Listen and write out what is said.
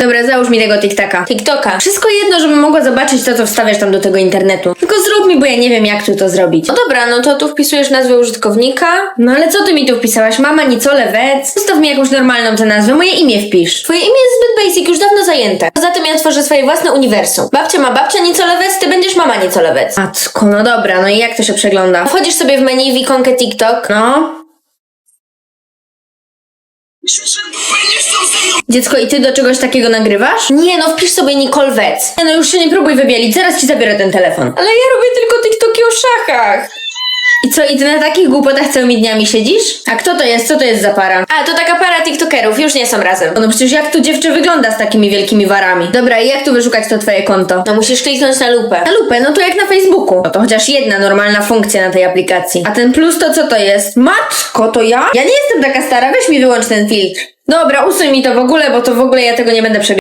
Dobra, załóż mi tego TikToka. TikToka. Wszystko jedno, żebym mogła zobaczyć to, co wstawiasz tam do tego internetu. Tylko zrób mi, bo ja nie wiem, jak tu to zrobić. No dobra, no to tu wpisujesz nazwę użytkownika. No ale co ty mi tu wpisałaś? Mama Nicole Wec? Zostaw mi jakąś normalną tę nazwę, moje imię wpisz. Twoje imię jest zbyt basic, już dawno zajęte. Poza tym ja tworzę swoje własne uniwersum. Babcia ma babcia Nicolewec, ty będziesz mama Nicolewec. Matko, no dobra, no i jak to się przegląda? Wchodzisz sobie w menu w ikonkę TikTok. No. Dziecko, i ty do czegoś takiego nagrywasz? Nie no, wpisz sobie Nicole Wec. Nie no, już się nie próbuj wybielić, zaraz ci zabiorę ten telefon. Ale ja robię tylko TikToki o szachach. I co, i ty na takich głupotach całymi dniami siedzisz? A kto to jest? Co to jest za para? A, to taka para TikTokerów, już nie są razem. No przecież jak tu dziewczę wygląda z takimi wielkimi warami? Dobra, i jak tu wyszukać to twoje konto? No musisz kliknąć na lupę. Na lupę, no to jak na Facebooku. No to chociaż jedna normalna funkcja na tej aplikacji. A ten plus to co to jest? Matko, to ja? Ja nie jestem taka stara, weź mi wyłącz ten filtr. Dobra, usuń mi to w ogóle, bo to w ogóle ja tego nie będę przeglądać.